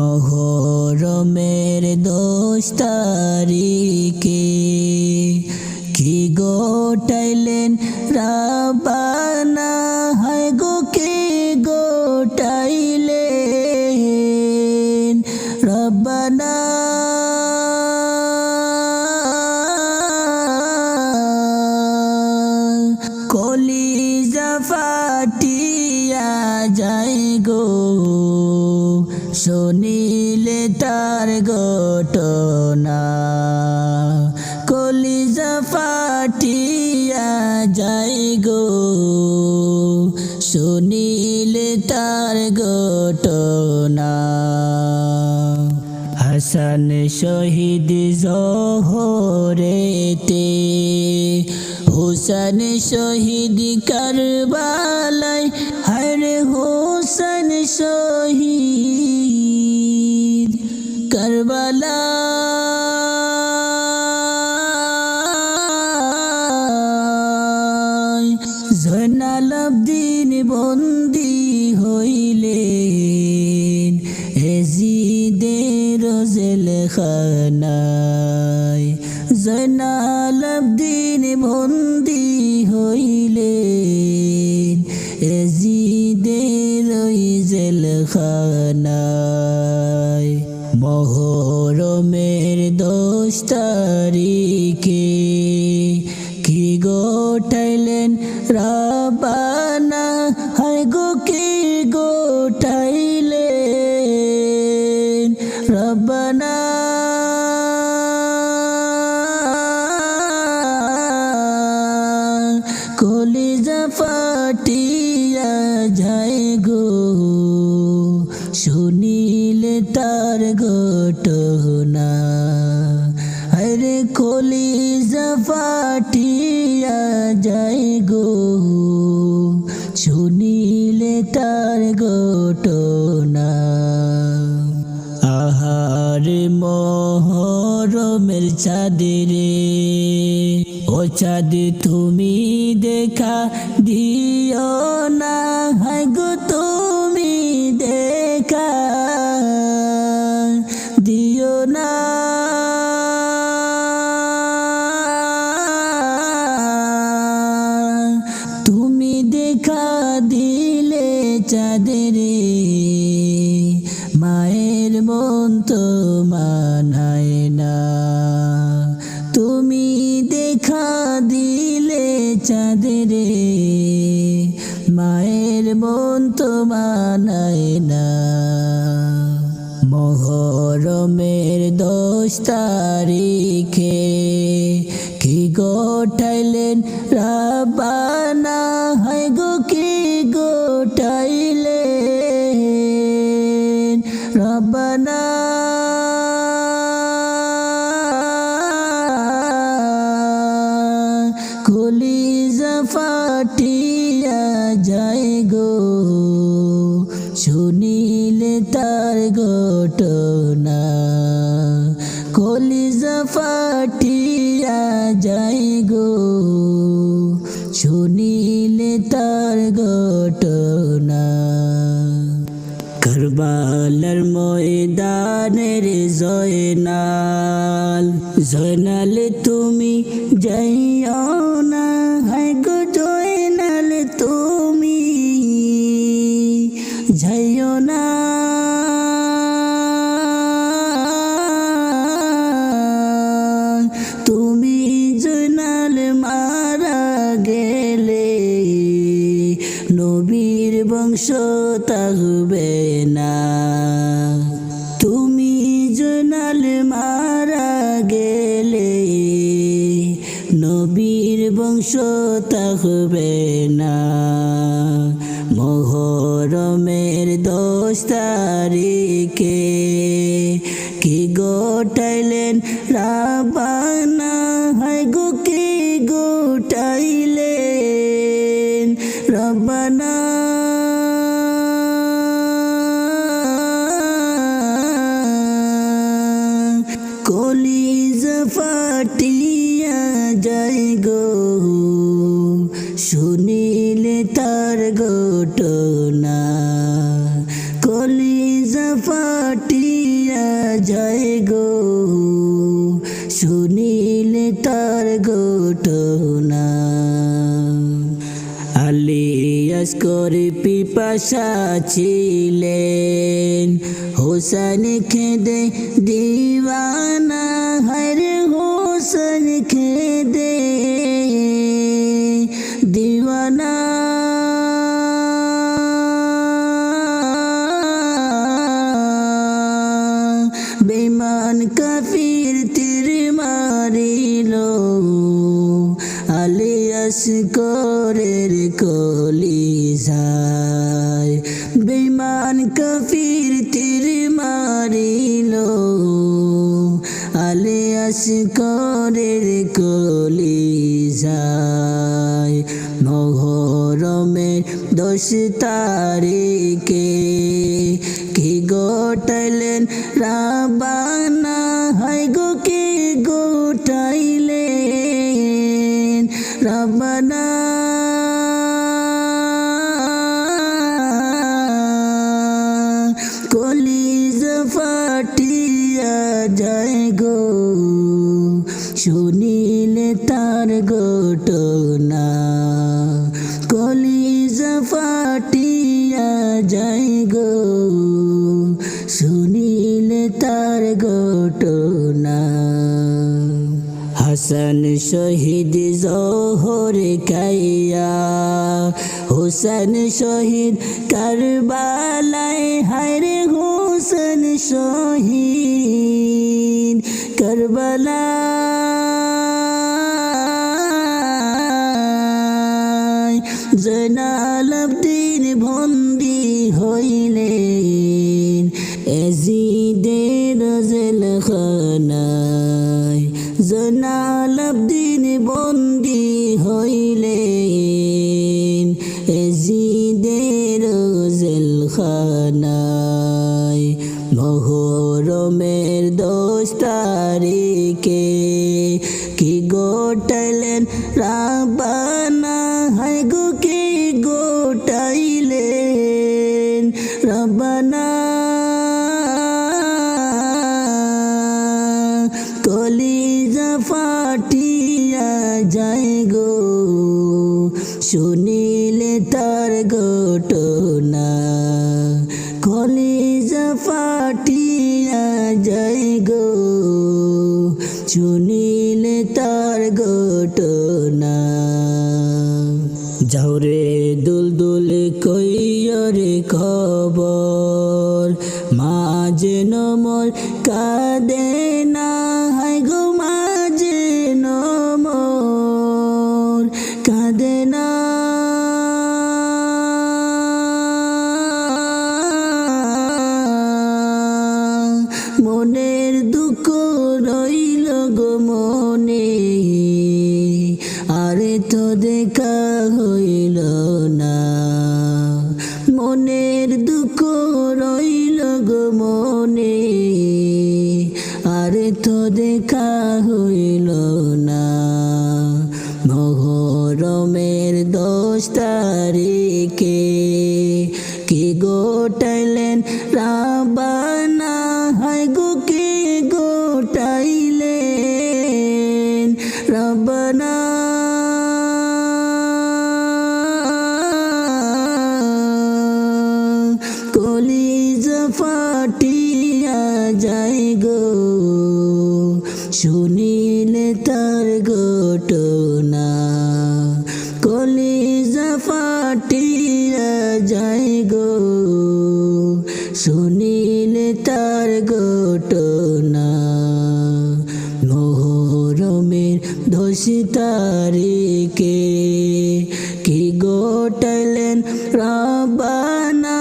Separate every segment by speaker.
Speaker 1: মহরমের দোষ যাই গো। শুনিলে তার ঘটনা। হাসান শহীদ জহরেতে। হুসেন শহীদ কারবালাই খানায় জয়নাল আবদিন বন্দি হইলেন। এজিদের ওই জেল খানায় মহরমের দোষ তারিখে কি গোটাইলেন রাবানা কলিজা ফাটিয়া যায় গো। শুনিলে তার ঘটনা। আরে কলিজা ফাটিয়া যায় গো। শুনিলে তার ঘটনা। আহার মহরমের চাঁদরে চাঁদ তুমি দেখা দিও না গো তুমি দেখা দিও না। চাঁদরে মায়ের মন তো মানায় না। মহরমের দশ তারিখে কি গোটাইলেন রাবানা শুনিলে তার ঘটনা। কলিজা ফাটিয়া যায় গো। শুনিলে তার ঘটনা। কারবালার ময়দানের জয়নাল জয়নাল তুমি যাইও বংশ থাকবে না। তুমি জোনাল মারা গেলে নবীর বংশ থাকবে না। মহরমের দশ তারিখে যায় গো শুনিল তার ঘটনা। আলিয়াস করে পিপাসা ছিলেন হোসেন খেদে দিওয়ানা হরে হোসেন। করের কলি যায়। বেমান কাফির তীর মারিল। আলিয়াস করের কলি যায়। মহরমের দশ তারিখে কি গোটাইলেন রাবানা যায় গো। শুনিলে তার ঘটনা। কলিজ ফাটিয়া যায় গো। শুনিলে তার ঘটনা। হাসান শহীদ জোহর কাইয়া, হোসেন শহীদ কারবালায়, হায়রে হোসেন শহীদ কারবালায় জয়নাল আবদিন বন্দি হইলেন এজিদের জেল খানায় মহরমের দোষ তারিখে কি গোটাইলেন রাবানা হাই গো, কি গোটাইলেন রাবানা কলিজা ফাটিয়া যায় গো। শুনিলে শুনিলে তার ঘটনা। যাওরে দুল দুল কইয়রে খবর মা যে নমর কাদে দুঃখ রইল গো মনে। আরে তো দেখা হইল না। মহরমের দশ তারিখে কি গোটাইলেন রাবানা ঘটনা। কলিজ ফাটিয়া যায় গো। শুনিলে তার ঘটনা। মোহরমের দোষ তারিখে কি গোটাইলেন? রাবানা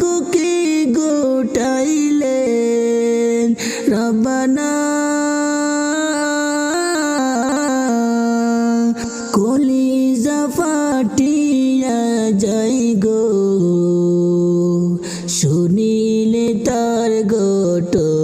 Speaker 1: গো, কি গোটাইলেন? রাবানা শুনিলে তার ঘটনা